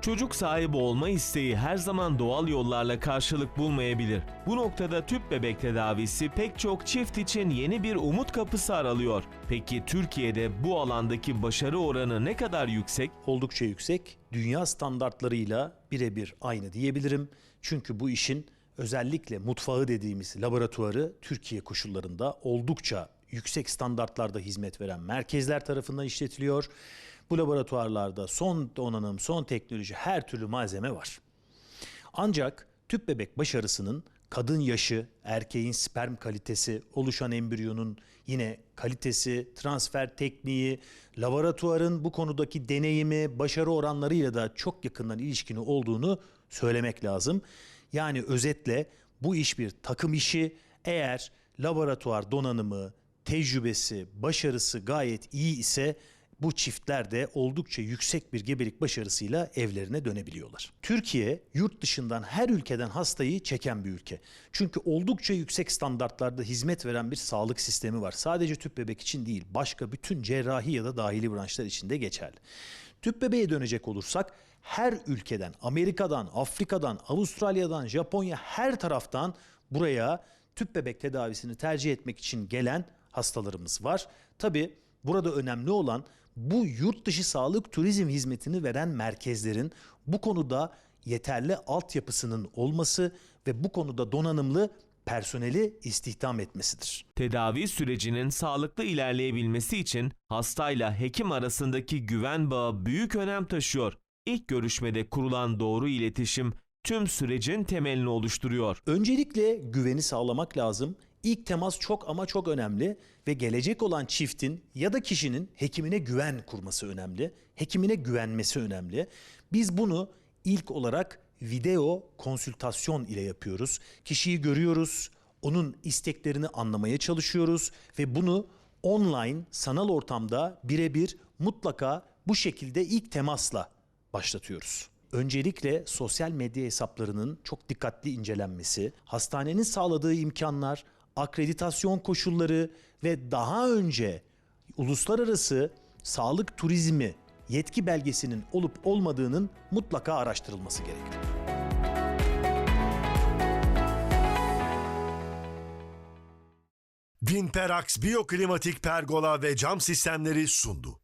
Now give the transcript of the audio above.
Çocuk sahibi olma isteği her zaman doğal yollarla karşılık bulmayabilir. Bu noktada tüp bebek tedavisi pek çok çift için yeni bir umut kapısı aralıyor. Peki Türkiye'de bu alandaki başarı oranı ne kadar yüksek? oldukça yüksek. Dünya standartlarıyla birebir aynı diyebilirim. Çünkü bu işin özellikle mutfağı dediğimiz laboratuvarı Türkiye koşullarında oldukça yüksek standartlarda hizmet veren merkezler tarafından işletiliyor. Bu laboratuvarlarda son donanım, son teknoloji her türlü malzeme var. Ancak tüp bebek başarısının kadın yaşı, erkeğin sperm kalitesi, oluşan embriyonun yine kalitesi, transfer tekniği, laboratuvarın bu konudaki deneyimi, başarı oranlarıyla da çok yakından ilişkili olduğunu söylemek lazım. Yani özetle bu iş bir takım işi. Eğer laboratuvar donanımı, tecrübesi, başarısı gayet iyi ise bu çiftler de oldukça yüksek bir gebelik başarısıyla evlerine dönebiliyorlar. Türkiye yurt dışından her ülkeden hastayı çeken bir ülke. Çünkü oldukça yüksek standartlarda hizmet veren bir sağlık sistemi var. Sadece tüp bebek için değil, başka bütün cerrahi ya da dahili branşlar için de geçerli. Tüp bebeğe dönecek olursak her ülkeden, Amerika'dan, Afrika'dan, Avustralya'dan, Japonya her taraftan buraya tüp bebek tedavisini tercih etmek için gelen hastalarımız var. Tabi burada önemli olan bu yurt dışı sağlık turizm hizmetini veren merkezlerin bu konuda yeterli altyapısının olması ve bu konuda donanımlı personeli istihdam etmesidir. Tedavi sürecinin sağlıklı ilerleyebilmesi için hastayla hekim arasındaki güven bağı büyük önem taşıyor. İlk görüşmede kurulan doğru iletişim tüm sürecin temelini oluşturuyor. Öncelikle güveni sağlamak lazım. İlk temas çok ama çok önemli ve gelecek olan çiftin ya da kişinin hekimine güven kurması önemli. Hekimine güvenmesi önemli. Biz bunu ilk olarak video konsültasyon ile yapıyoruz. Kişiyi görüyoruz, onun isteklerini anlamaya çalışıyoruz ve bunu online sanal ortamda birebir mutlaka bu şekilde ilk temasla başlatıyoruz. Öncelikle sosyal medya hesaplarının çok dikkatli incelenmesi, hastanenin sağladığı imkanlar, akreditasyon koşulları ve daha önce uluslararası sağlık turizmi yetki belgesinin olup olmadığının mutlaka araştırılması gerekir. Vinperax Biyoklimatik Pergola ve Cam Sistemleri sundu.